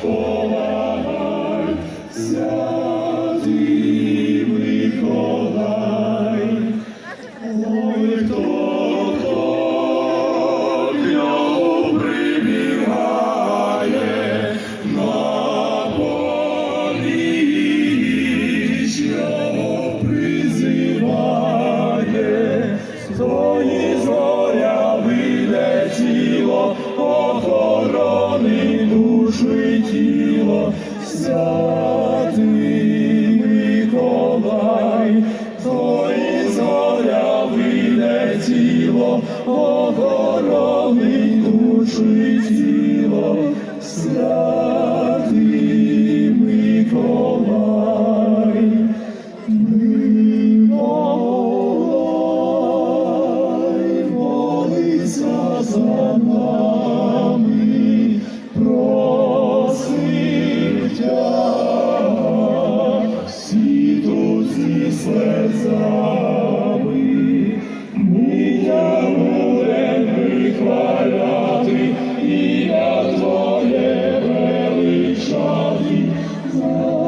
час святий Миколай, тої зоря вилетіло, охорони душу і тіло, святий Amen.